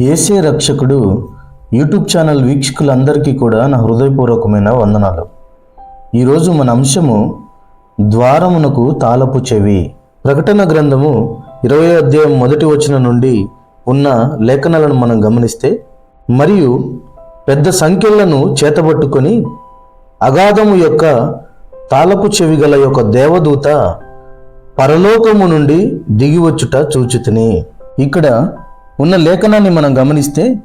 ఏసే రక్షకుడు YouTube channel వీక్షకులందరికీ కూడా నా హృదయపూర్వకమైన వందనాలు. ఈరోజు మన అంశము ద్వారమునకు తాళపు చెవి. ప్రకటన గ్రంథము ఇరవై అధ్యాయం మొదటి వచనం నుండి ఉన్న లేఖనాలను మనం గమనిస్తే మరియు పెద్ద సంఖ్యలను చేతబట్టుకొని అగాధము యొక్క తాళపు చెవి గల యొక్క దేవదూత పరలోకము నుండి దిగివచ్చుట చూచితిని. ఇక్కడ ఉన్న లేఖనాన్ని మనం గమనిస్తే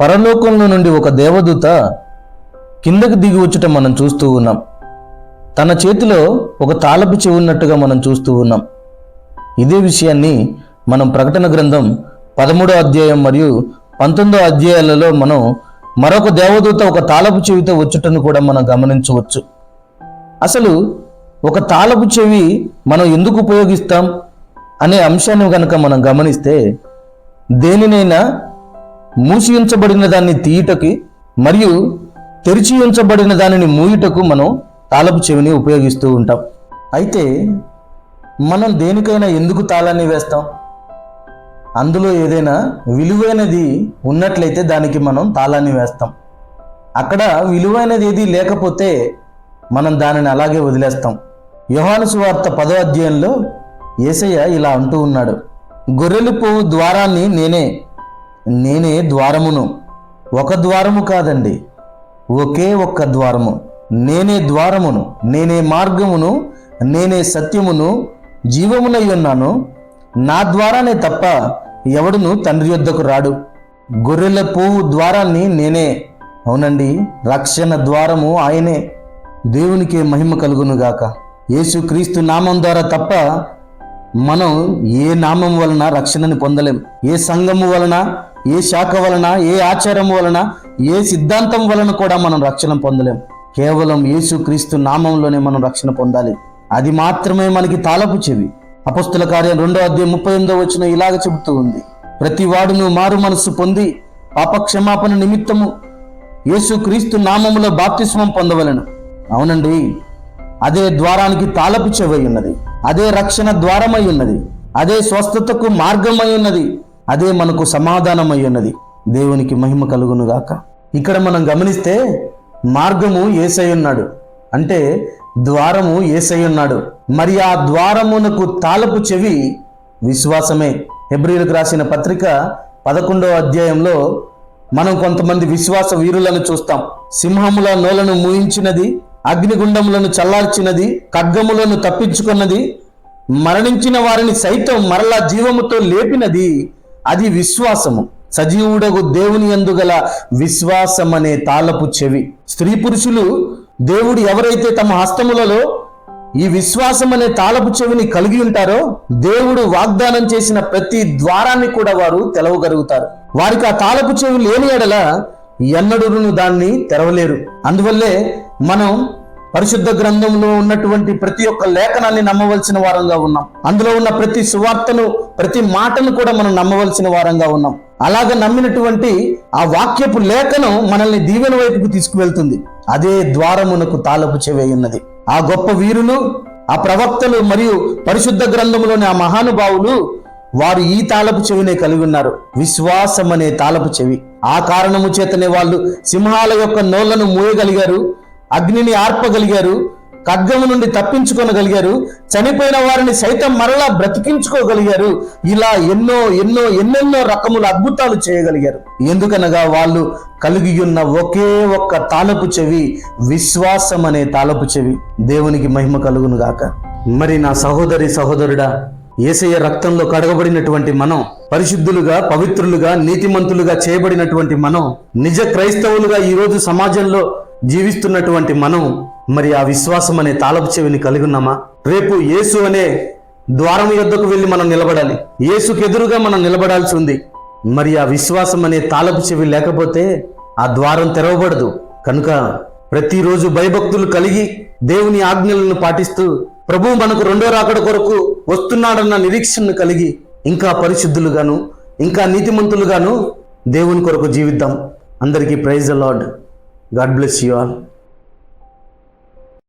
పరలోకంలో నుండి ఒక దేవదూత కిందకు దిగి వచ్చుట మనం చూస్తూ ఉన్నాం. తన చేతిలో ఒక తాళపు చెవి ఉన్నట్టుగా మనం చూస్తూ ఉన్నాం. ఇదే విషయాన్ని మనం ప్రకటన గ్రంథం పదమూడో అధ్యాయం మరియు పంతొమ్మిదో అధ్యాయాలలో మనం మరొక దేవదూత ఒక తాళపు చెవితో వచ్చుటను కూడా మనం గమనించవచ్చు. అసలు ఒక తాళపు చెవి మనం ఎందుకు ఉపయోగిస్తాం అనే అంశాన్ని కనుక మనం గమనిస్తే దేనినైనా మూసి ఉంచబడిన దాన్ని తీయుటకి మరియు తెరిచి ఉంచబడిన దానిని మూయుటకు మనం తాళపు చెవిని ఉపయోగిస్తూ ఉంటాం. అయితే మనం దేనికైనా ఎందుకు తాళాన్ని వేస్తాం? అందులో ఏదైనా విలువైనది ఉన్నట్లయితే దానికి మనం తాళాన్ని వేస్తాం. అక్కడ విలువైనది ఏది లేకపోతే మనం దానిని అలాగే వదిలేస్తాం. యోహాను సువార్త పదో అధ్యాయంలో యేసయ్య ఇలా అంటూ ఉన్నాడు. గొర్రెలుపు పువ్వు ద్వారాన్ని నేనే నేనే ద్వారమును. ఒక ద్వారము కాదండి ఒకే ఒక్క ద్వారము. నేనే ద్వారమును నేనే మార్గమును నేనే సత్యమును జీవమునై ఉన్నాను. నా ద్వారానే తప్ప ఎవడును తండ్రి యొద్దకు రాడు. గొర్రెల పువ్వు ద్వారాన్ని నేనే అవునండి రక్షణ ద్వారము ఆయనే. దేవునికి మహిమ కలుగును గాక యేసుక్రీస్తు నామం ద్వారా తప్ప మనం ఏ నామం వలన రక్షణని పొందలేం? ఏ సంఘము వలన ఏ శాఖ వలన ఏ ఆచారం వలన ఏ సిద్ధాంతం వలన కూడా మనం రక్షణ పొందలేం. కేవలం యేసుక్రీస్తు నామంలోనే మనం రక్షణ పొందాలి. అది మాత్రమే మనకి తాలపు చెవి. అపస్తుల కార్యం రెండో అధ్యాయం ముప్పై ఎనిమిదో వచ్చిన ఇలాగ చెబుతూ ఉంది. ప్రతి వాడును మారు మనస్సు పొంది పాపక్షమాపణ నిమిత్తము యేసుక్రీస్తు నామములో బాప్తిస్మం పొందవలను. అవునండి అదే ద్వారానికి తాలపు చెవి ఉన్నది. అదే రక్షణ ద్వారమై ఉన్నది. అదే స్వస్థతకు మార్గమై ఉన్నది. అదే మనకు సమాధానమై ఉన్నది. దేవునికి మహిమ కలుగును గాక. ఇక్కడ మనం గమనిస్తే మార్గము ఏసై ఉన్నాడు. అంటే ద్వారము ఏసై ఉన్నాడు. మరి ఆ ద్వారమునకు తాళపు చెవి విశ్వాసమే. హెబ్రిలకు రాసిన పత్రిక పదకొండవ అధ్యాయంలో మనం కొంతమంది విశ్వాస వీరులను చూస్తాం. సింహముల నోలను మూయించినది అగ్నిగుండములను చల్లార్చినది ఖడ్గములను తప్పించుకున్నది మరణించిన వారిని సైతం మరలా జీవముతో లేపినది అది విశ్వాసము. సజీవుడగు దేవుని అందుగల విశ్వాసం అనే తాళపు చెవి. స్త్రీ పురుషులు దేవుడు ఎవరైతే తమ హస్తములలో ఈ విశ్వాసం అనే తాళపు చెవిని కలిగి ఉంటారో దేవుడు వాగ్దానం చేసిన ప్రతి ద్వారాన్ని కూడా వారు తెలవగలుగుతారు. వారికి ఆ తాళపు చెవి లేని ఎడల ఎన్నడూను దాన్ని తెరవలేరు. అందువల్లే మనం పరిశుద్ధ గ్రంథంలో ఉన్నటువంటి ప్రతి ఒక్క లేఖనాన్ని నమ్మవలసిన వారంగా ఉన్నాం. అందులో ఉన్న ప్రతి సువార్తను ప్రతి మాటను కూడా మనం నమ్మవలసిన వారంగా ఉన్నాం. అలాగ నమ్మినటువంటి ఆ వాక్యపు లేఖనం మనల్ని దీవెన వైపుకు తీసుకువెళ్తుంది. అదే ద్వారమునకు తాళపు చెవి ఉన్నది. ఆ గొప్ప వీరులు ఆ ప్రవక్తలు మరియు పరిశుద్ధ గ్రంథంలోని ఆ మహానుభావులు వారు ఈ తాళపు చెవినే కలిగి ఉన్నారు. విశ్వాసం అనే తాళపు చెవి. ఆ కారణము చేతనే వాళ్ళు సింహాల యొక్క నోళ్ళను మూయగలిగారు అగ్నిని ఆర్పగలిగారు ఖడ్గము నుండి తప్పించుకోనగలిగారు చనిపోయిన వారిని సైతం మరలా బ్రతికించుకోగలిగారు. ఇలా ఎన్నో ఎన్నో ఎన్నెన్నో రకముల అద్భుతాలు చేయగలిగారు. ఎందుకనగా వాళ్ళు కలిగి ఉన్న ఒకే ఒక్క తాళపు చెవి విశ్వాసం అనే తాళపు చెవి. దేవునికి మహిమ కలుగును గాక మరి నా సహోదరి సహోదరుడా ఏసయ్య రక్తంలో కడగబడినటువంటి మనం పరిశుద్ధులుగా పవిత్రులుగా నీతిమంతులుగా చేయబడినటువంటి మనం నిజ క్రైస్తవులుగా ఈ రోజు సమాజంలో జీవిస్తున్నటువంటి మనం మరి ఆ విశ్వాసం అనే తాళపు చెవిని కలిగి ఉన్నామా? రేపు యేసు అనే ద్వారం యొద్దకు వెళ్ళి మనం నిలబడాలి. యేసుకు ఎదురుగా మనం నిలబడాల్సి ఉంది. మరి ఆ విశ్వాసం అనే తాళపు చెవి లేకపోతే ఆ ద్వారం తెరవబడదు. కనుక ప్రతిరోజు భయభక్తులు కలిగి దేవుని ఆజ్ఞలను పాటిస్తూ ప్రభు మనకు రెండో రాకడ కొరకు వస్తున్నాడన్న నిరీక్షణను కలిగి ఇంకా పరిశుద్ధులుగాను ఇంకా నీతిమంతులుగాను దేవుని కొరకు జీవిద్దాం. అందరికీ praise lord. God bless you all.